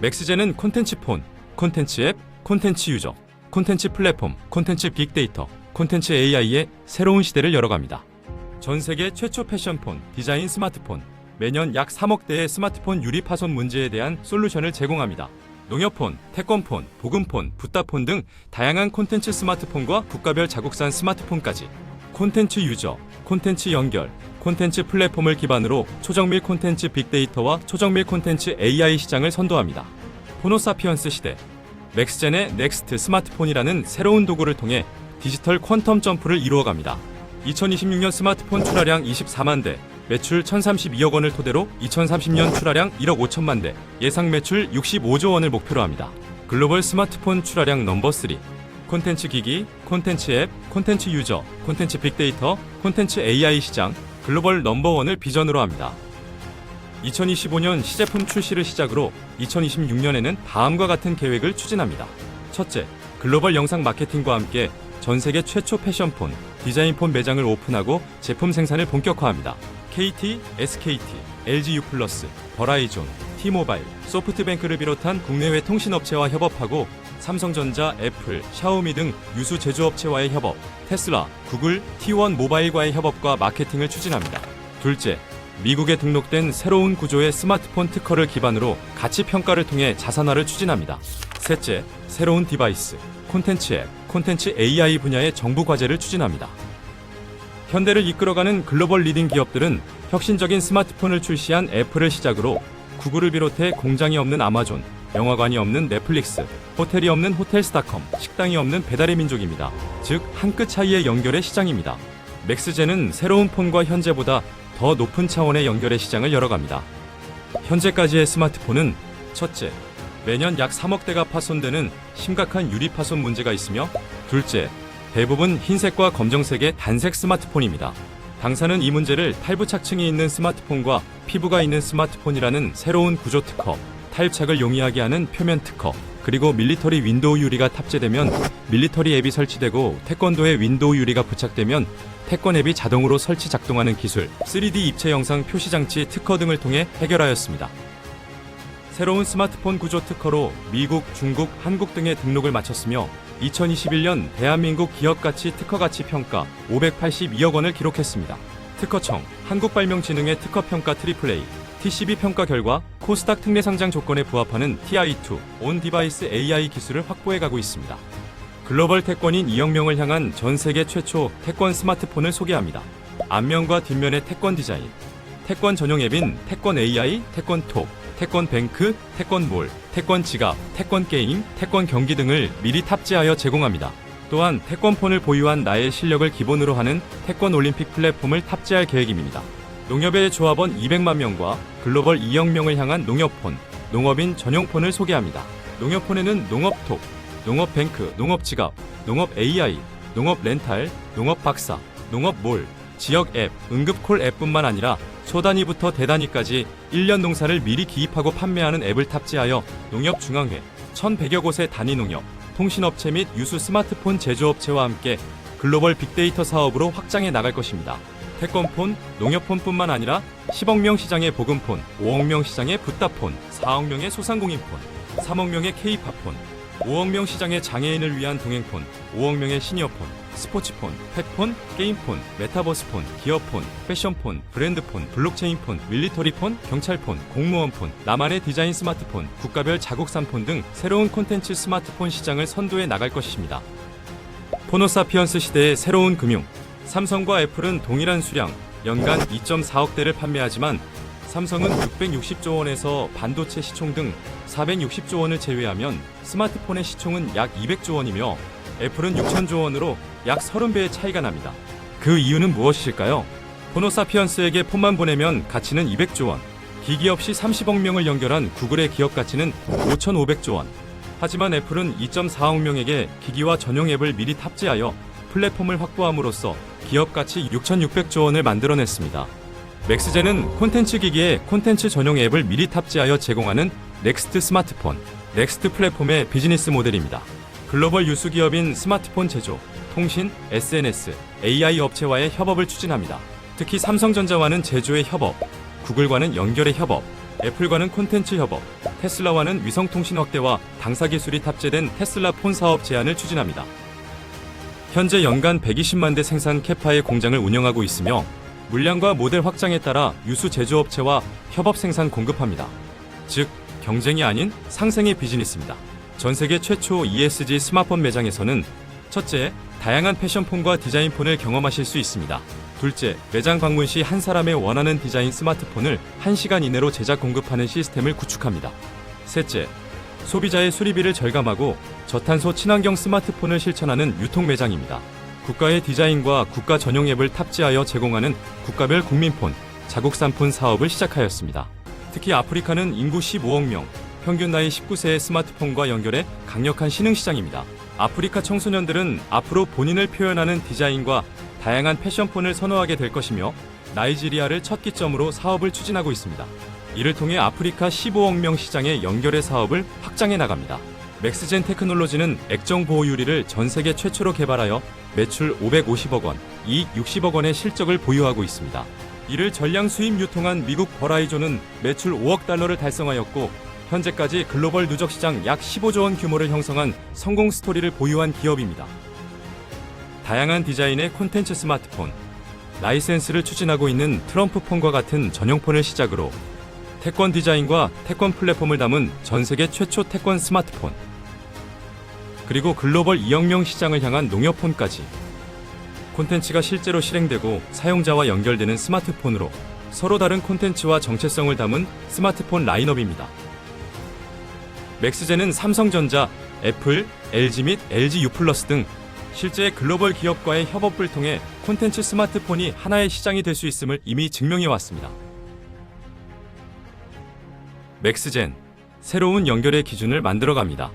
맥스젠은 콘텐츠 폰, 콘텐츠 앱, 콘텐츠 유저, 콘텐츠 플랫폼, 콘텐츠 빅데이터, 콘텐츠 AI의 새로운 시대를 열어갑니다. 전 세계 최초 패션폰, 디자인 스마트폰, 매년 약 3억 대의 스마트폰 유리 파손 문제에 대한 솔루션을 제공합니다. 농협폰, 태권폰, 보금폰, 붓다폰 등 다양한 콘텐츠 스마트폰과 국가별 자국산 스마트폰까지 콘텐츠 유저, 콘텐츠 연결, 콘텐츠 플랫폼을 기반으로 초정밀 콘텐츠 빅데이터와 초정밀 콘텐츠 AI 시장을 선도합니다. 포노사피언스 시대 맥스젠의 넥스트 스마트폰이라는 새로운 도구를 통해 디지털 퀀텀 점프를 이루어갑니다. 2026년 스마트폰 출하량 24만 대, 매출 1,032억 원을 토대로 2030년 출하량 1억 5천만 대, 예상 매출 65조 원을 목표로 합니다. 글로벌 스마트폰 출하량 넘버 3. 콘텐츠 기기, 콘텐츠 앱, 콘텐츠 유저, 콘텐츠 빅데이터, 콘텐츠 AI 시장, 글로벌 넘버 원을 비전으로 합니다. 2025년 시제품 출시를 시작으로 2026년에는 다음과 같은 계획을 추진합니다. 첫째, 글로벌 영상 마케팅과 함께 전 세계 최초 패션폰, 디자인폰 매장을 오픈하고 제품 생산을 본격화합니다. KT, SKT, LG U+, 버라이존, T모바일, 소프트뱅크를 비롯한 국내외 통신업체와 협업하고 삼성전자, 애플, 샤오미 등 유수 제조업체와의 협업, 테슬라, 구글, T1 모바일과의 협업과 마케팅을 추진합니다. 둘째, 미국에 등록된 새로운 구조의 스마트폰 특허를 기반으로 가치 평가를 통해 자산화를 추진합니다. 셋째, 새로운 디바이스, 콘텐츠 앱, 콘텐츠 AI 분야의 정부 과제를 추진합니다. 현대를 이끌어가는 글로벌 리딩 기업들은 혁신적인 스마트폰을 출시한 애플을 시작으로 구글을 비롯해 공장이 없는 아마존, 영화관이 없는 넷플릭스, 호텔이 없는 호텔스닷컴, 식당이 없는 배달의 민족입니다. 즉, 한 끗 차이의 연결의 시장입니다. 맥스젠은 새로운 폰과 현재보다 더 높은 차원의 연결의 시장을 열어갑니다. 현재까지의 스마트폰은 첫째, 매년 약 3억 대가 파손되는 심각한 유리 파손 문제가 있으며 둘째, 대부분 흰색과 검정색의 단색 스마트폰입니다. 당사는 이 문제를 탈부착층이 있는 스마트폰과 피부가 있는 스마트폰이라는 새로운 구조 특허, 탈착을 용이하게 하는 표면 특허, 그리고 밀리터리 윈도우 유리가 탑재되면 밀리터리 앱이 설치되고 태권도에 윈도우 유리가 부착되면 태권 앱이 자동으로 설치 작동하는 기술, 3D 입체 영상 표시 장치 특허 등을 통해 해결하였습니다. 새로운 스마트폰 구조 특허로 미국, 중국, 한국 등의 등록을 마쳤으며 2021년 대한민국 기업가치 특허가치 평가 582억 원을 기록했습니다. 특허청, 한국발명진흥의 특허평가 트리플 A, TCB 평가 결과 코스닥 특례 상장 조건에 부합하는 TI2 온 디바이스 AI 기술을 확보해 가고 있습니다. 글로벌 태권인 이영명을 향한 전 세계 최초 태권 스마트폰을 소개합니다. 앞면과 뒷면의 태권 디자인, 태권 전용 앱인 태권 AI, 태권 톡, 태권 뱅크, 태권 몰, 태권 지갑, 태권 게임, 태권 경기 등을 미리 탑재하여 제공합니다. 또한 태권폰을 보유한 나의 실력을 기본으로 하는 태권 올림픽 플랫폼을 탑재할 계획입니다. 농협의 조합원 200만 명과 글로벌 2억 명을 향한 농협폰, 농업인 전용폰을 소개합니다. 농협폰에는 농업톡, 농업뱅크, 농업지갑, 농업 AI, 농업 렌탈, 농업 박사, 농업 몰, 지역 앱, 응급콜 앱뿐만 아니라 소단위부터 대단위까지 1년 농사를 미리 기입하고 판매하는 앱을 탑재하여 농협 중앙회, 1,100여 곳의 단위 농협, 통신업체 및 유수 스마트폰 제조업체와 함께 글로벌 빅데이터 사업으로 확장해 나갈 것입니다. 태권폰, 농협폰뿐만 아니라 10억 명 시장의 보금폰, 5억 명 시장의 붓다폰, 4억 명의 소상공인폰, 3억 명의 K-팝폰, 5억 명 시장의 장애인을 위한 동행폰, 5억 명의 시니어폰, 스포츠폰, 펫폰, 게임폰, 메타버스폰, 기어폰, 패션폰, 브랜드폰, 블록체인폰, 밀리터리폰, 경찰폰, 공무원폰, 나만의 디자인 스마트폰, 국가별 자국산폰 등 새로운 콘텐츠 스마트폰 시장을 선도해 나갈 것입니다. 포노사피언스 시대의 새로운 금융. 삼성과 애플은 동일한 수량, 연간 2.4억 대를 판매하지만 삼성은 660조 원에서 반도체 시총 등 460조 원을 제외하면 스마트폰의 시총은 약 200조 원이며 애플은 6천조 원으로 약 30배의 차이가 납니다. 그 이유는 무엇일까요? 포노사피언스에게 폰만 보내면 가치는 200조 원, 기기 없이 30억 명을 연결한 구글의 기업 가치는 5,500조 원. 하지만 애플은 2.4억 명에게 기기와 전용 앱을 미리 탑재하여 플랫폼을 확보함으로써 기업 가치 6,600조 원을 만들어냈습니다. 맥스젠은 콘텐츠 기기에 콘텐츠 전용 앱을 미리 탑재하여 제공하는 넥스트 스마트폰, 넥스트 플랫폼의 비즈니스 모델입니다. 글로벌 유수 기업인 스마트폰 제조, 통신, SNS, AI 업체와의 협업을 추진합니다. 특히 삼성전자와는 제조의 협업, 구글과는 연결의 협업, 애플과는 콘텐츠 협업, 테슬라와는 위성통신 확대와 당사 기술이 탑재된 테슬라 폰 사업 제안을 추진합니다. 현재 연간 120만 대 생산 캐파의 공장을 운영하고 있으며 물량과 모델 확장에 따라 유수 제조업체와 협업 생산 공급합니다. 즉 경쟁이 아닌 상생의 비즈니스입니다. 전 세계 최초 ESG 스마트폰 매장에서는 첫째, 다양한 패션폰과 디자인폰을 경험하실 수 있습니다. 둘째, 매장 방문 시 한 사람의 원하는 디자인 스마트폰을 1시간 이내로 제작 공급하는 시스템을 구축합니다. 셋째, 소비자의 수리비를 절감하고 저탄소 친환경 스마트폰을 실천하는 유통 매장입니다. 국가의 디자인과 국가 전용 앱을 탑재하여 제공하는 국가별 국민폰, 자국산폰 사업을 시작하였습니다. 특히 아프리카는 인구 15억 명, 평균 나이 19세의 스마트폰과 연결해 강력한 신흥 시장입니다. 아프리카 청소년들은 앞으로 본인을 표현하는 디자인과 다양한 패션폰을 선호하게 될 것이며 나이지리아를 첫 기점으로 사업을 추진하고 있습니다. 이를 통해 아프리카 15억 명 시장의 연결의 사업을 확장해 나갑니다. 맥스젠 테크놀로지는 액정 보호 유리를 전 세계 최초로 개발하여 매출 550억 원, 이익 60억 원의 실적을 보유하고 있습니다. 이를 전량 수입 유통한 미국 버라이존은 매출 5억 달러를 달성하였고 현재까지 글로벌 누적 시장 약 15조 원 규모를 형성한 성공 스토리를 보유한 기업입니다. 다양한 디자인의 콘텐츠 스마트폰, 라이센스를 추진하고 있는 트럼프 폰과 같은 전용폰을 시작으로 태권 디자인과 태권 플랫폼을 담은 전 세계 최초 태권 스마트폰, 그리고 글로벌 2억 명 시장을 향한 농협폰까지 콘텐츠가 실제로 실행되고 사용자와 연결되는 스마트폰으로 서로 다른 콘텐츠와 정체성을 담은 스마트폰 라인업입니다. 맥스젠은 삼성전자, 애플, LG 및 LG U 플러스 등 실제 글로벌 기업과의 협업을 통해 콘텐츠 스마트폰이 하나의 시장이 될 수 있음을 이미 증명해 왔습니다. 맥스젠 새로운 연결의 기준을 만들어 갑니다.